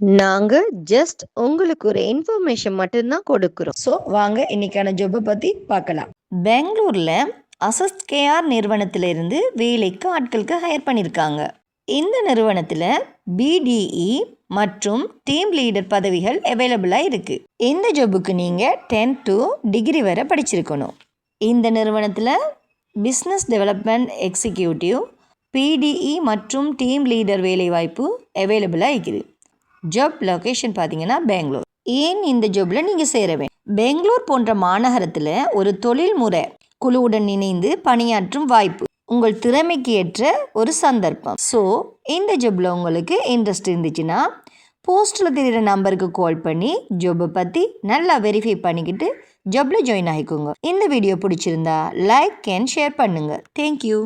நாங்க ஜஸ்ட் உங்களுக்கு ஒரு இன்ஃபர்மேஷன் மட்டும்தான் கொடுக்குறோம். ஸோ வாங்க இன்னைக்கான ஜாப்பை பத்தி பார்க்கலாம். பெங்களூரில் அசஸ்ட் கேஆர் நிறுவனத்திலிருந்து வேலைக்கு ஆட்களுக்கு ஹையர் பண்ணியிருக்காங்க இந்த நிறுவனத்தில் பிடிஇ மற்றும் டீம் லீடர் பதவிகள் அவைலபிளாக இருக்குது இந்த ஜாபுக்கு நீங்கள் டென்த் டு டிகிரி வரை படிச்சிருக்கணும். இந்த நிறுவனத்தில் பிஸ்னஸ் டெவலப்மெண்ட் எக்ஸிக்யூட்டிவ் பிடிஇ மற்றும் டீம் லீடர் வேலைவாய்ப்பு அவைலபிளாக இருக்குது. ஜாப் லொக்கேஷன் பார்த்தீங்கன்னா பெங்களூர். ஏன் இந்த ஜாப்ல நீங்கள் சேரவே? பெங்களூர் போன்ற மாநகரத்தில் ஒரு தொழில்முறை குழுவுடன் இணைந்து பணியாற்றும் வாய்ப்பு உங்கள் திறமைக்கு ஏற்ற ஒரு சந்தர்ப்பம். ஸோ இந்த ஜாப்ல உங்களுக்கு இன்ட்ரெஸ்ட் இருந்துச்சுன்னா போஸ்ட்டில் தெரிகிற நம்பருக்கு கால் பண்ணி ஜாப்பை பற்றி நல்லா வெரிஃபை பண்ணிக்கிட்டு ஜாப்ல ஜாயின் ஆகிக்கோங்க. இந்த வீடியோ பிடிச்சிருந்தா லைக் அண்ட் ஷேர் பண்ணுங்கள் தேங்க்யூ